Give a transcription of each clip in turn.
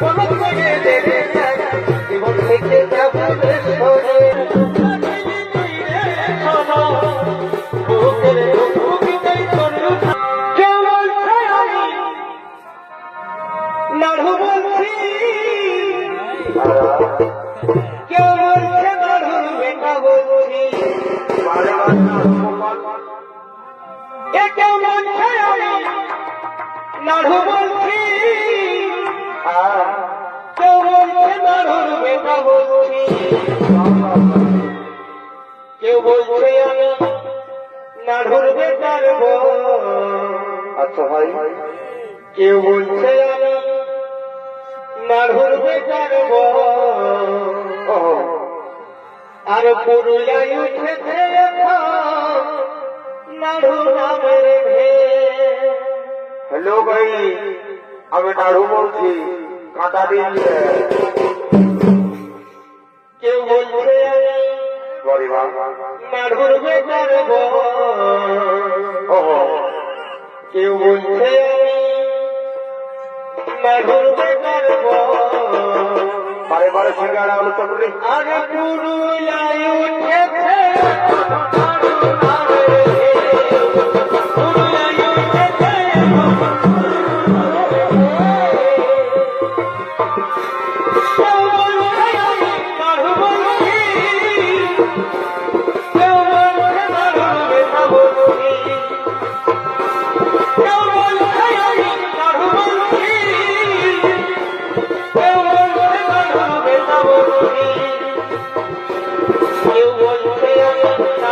হলুদ মেঘে দেখে থাক জীবন থেকে যাব সরে কেমন খেয়ালি নাড়ু বলছি কেউ বলছে আমি নাড়ুর বেটার আচ্ছা ভাই, কেউ বলছে আমি নাড়ুর বেটার আর পুরুলিয়ায় উঠেছে হ্যালো ভাই, আমি নাড়ু বলছি। কাঁটা দিন কেউ বলছে কেউ বলছে বারে বারে সিঙ্গারা আলু চলুন আরে পুরুলিয়ায় উঠেছে।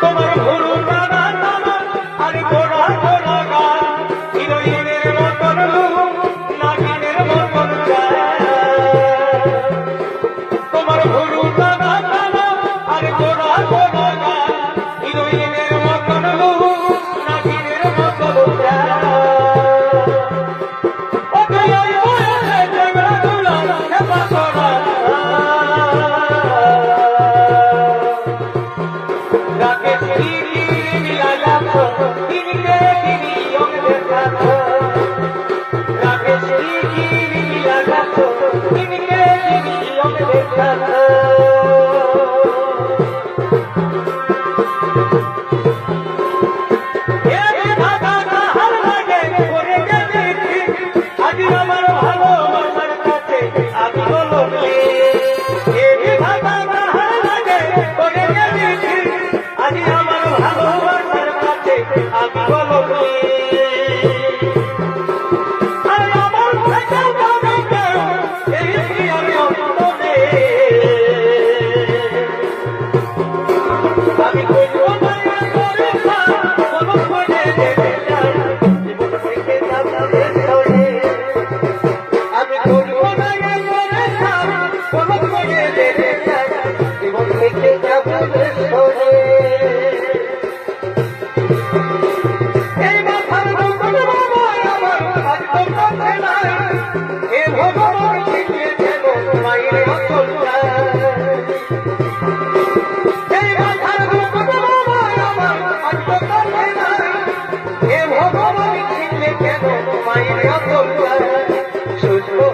তোমার ভুরু দাদা দাদা আর ঘোড়া ঘোড়া গান হিরোইনের মতন নাগিনের মতন তোমার ভুরু I'm কোনো